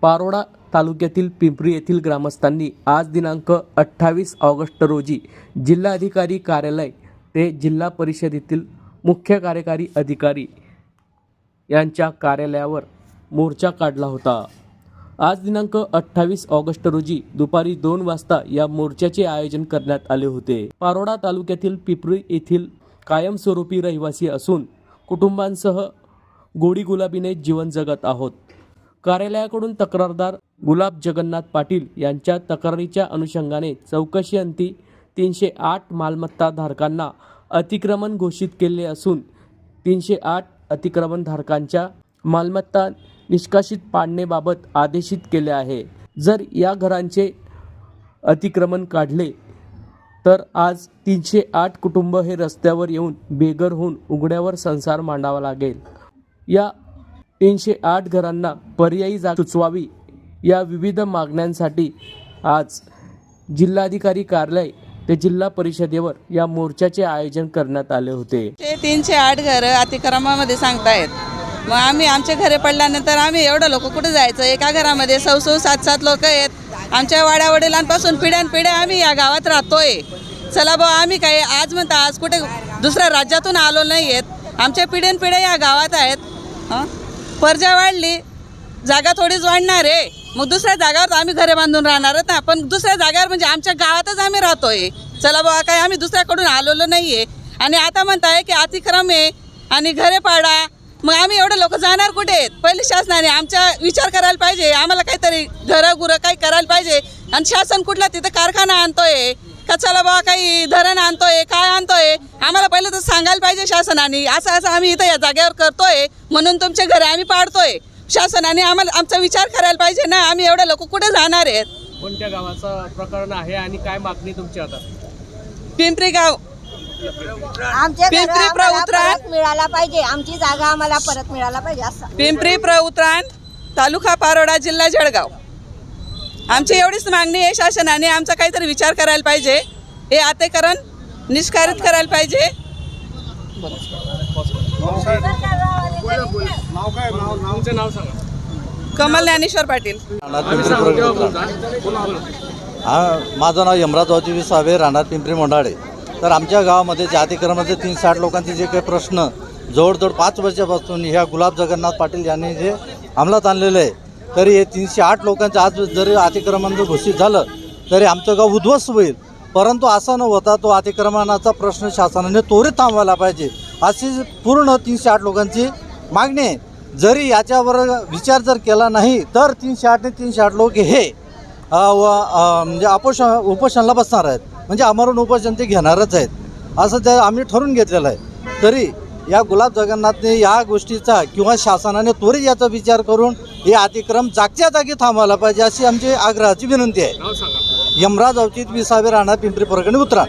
पारोडा तालुक्यातील पिंपरी येथील ग्रामस्थांनी आज दिनांक अठ्ठावीस ऑगस्ट रोजी जिल्हाधिकारी कार्यालय ते जिल्हा परिषदेतील मुख्य कार्यकारी अधिकारी यांच्या कार्यालयावर मोर्चा काढला होता. आज दिनांक अठ्ठावीस ऑगस्ट रोजी दुपारी दोन वाजता या मोर्चाचे आयोजन करण्यात आले होते. पारोडा तालुक्यातील पिपरी येथील कायमस्वरूपी रहिवासी असून कुटुंबांसह गोडी गुलाबीने जीवन जगत आहोत. कार्यालयाकडून तक्रारदार गुलाब जगन्नाथ पाटील यांच्या तक्रारीच्या अनुषंगाने चौकशी अंती तीनशे आठ मालमत्ता धारकांना अतिक्रमण घोषित केले असून तीनशे आठ अतिक्रमण धारकांच्या मालमत्ता निष्कासित पाडणेबाबत आदेशित केले आहे. जर या घरांचे अतिक्रमण काढले तर आज तीनशे आठ कुटुंब हे रस्त्यावर येऊन बेघर होऊन उघड्यावर संसार मांडावा लागेल. या तीनशे आठ घरांना पर्यायी जागा सुचवावी या विविध मागण्यांसाठी आज जिल्हाधिकारी कार्यालय ते जिल्हा परिषदेवर या मोर्चाचे आयोजन करण्यात आले होते. ते तीनशे आठ घरं अतिक्रमामध्ये सांगतायत. मग आम्ही आमच्या घरे पडल्यानंतर आम्ही एवढं लोक कुठे जायचं? एका घरामध्ये सौ सौ सात सात लोक आहेत. आमच्या वाड्या वडिलांपासून पिढ्यानपिढ्या आम्ही या गावात राहतोय. चला भाऊ आम्ही काय आज म्हणता आज कुठे दुसऱ्या राज्यातून आलो नाही आहेत आमच्या पिढ्यानपिढ्या या गावात आहेत. पर्जा वाढली जागा थोडीच वाढणार आहे. मग दुसऱ्या जागावर आम्ही घरे बांधून राहणारच ना. पण दुसऱ्या जागेवर म्हणजे आमच्या गावातच आम्ही राहतोय. चला बाबा काय आम्ही दुसऱ्याकडून आलेलो नाही आहे आणि आता म्हणताय की अतिक्रम आहे आणि घरे पाडा. मग आम्ही एवढे लोक जाणार कुठे? आहेत पहिले शासनाने आमचा विचार करायला पाहिजे. आम्हाला काहीतरी घरं गुरं काही करायला पाहिजे. आणि शासन कुठला तिथं कारखाना आणतोय. का चला बाबा काही धरण आणतोय काय आणतोय? आम्हाला पहिलं तर सांगायला पाहिजे शासनाने असं असं आम्ही इथं या जागेवर करतोय म्हणून तुमचे घरे आम्ही पाडतोय. शासनाने आम्हाला आमचा विचार करायला पाहिजे ना आम्ही एवढे लोक कुठे जाणार आहेत? कोणत्या गावाचं प्रकरण आहे आणि काय मागणी तुमची आता? पिंपरी गाव. आमच्या पिंपरी घरं आम्हाला प्रउतरा. परत मिळायला पाहिजे आमची जागा आम्हाला परत मिळायला पाहिजे असं. पिंपरी प्रउत्राण तालुका पारोडा जिल्हा जळगाव. आमची एवढीच मागणी आहे शासनाने आमचा काहीतरी विचार करायला पाहिजे. हे आतेकरण निष्कारित करायला पाहिजे. कमल ज्ञानेश्वर पाटील. हा माझं नाव यमराज सावे राहणार पिंपरी मोंडाळे. तर आमच्या गावामध्ये जातीक्रमाचे तीन साठ लोकांचे जे काही प्रश्न जवळजवळ पाच वर्षापासून ह्या गुलाब जगन्नाथ पाटील यांनी जे अंमलात आणलेलं आहे तरी हे तीनशे आठ लोकांचं आज जरी अतिक्रमण जर घोषित झालं तरी आमचं गाव उद्ध्वस्त होईल. परंतु असा न होता तो अतिक्रमणाचा प्रश्न शासनाने त्वरित थांबवायला पाहिजे अशी पूर्ण तीनशे आठ लोकांची मागणी आहे. जरी याच्यावर विचार जर केला नाही तर तीनशे आठ ते तीनशे आठ लोक हे व म्हणजे अपोषण उपोषणाला बसणार आहेत. म्हणजे आमरण उपोषण ते घेणारच आहेत. असं ते आम्ही ठरवून घेतलेलं आहे तरी या गुलाब जगन्नाथने या गोष्टीचा किंवा शासनाने त्वरित याचा विचार करून हे अतिक्रम जागच्या जागी थांबवायला पाहिजे अशी आमची आग्रहाची विनंती आहे. यमराज अवचित विसावे राहणार पिंपरी परगणी उतरा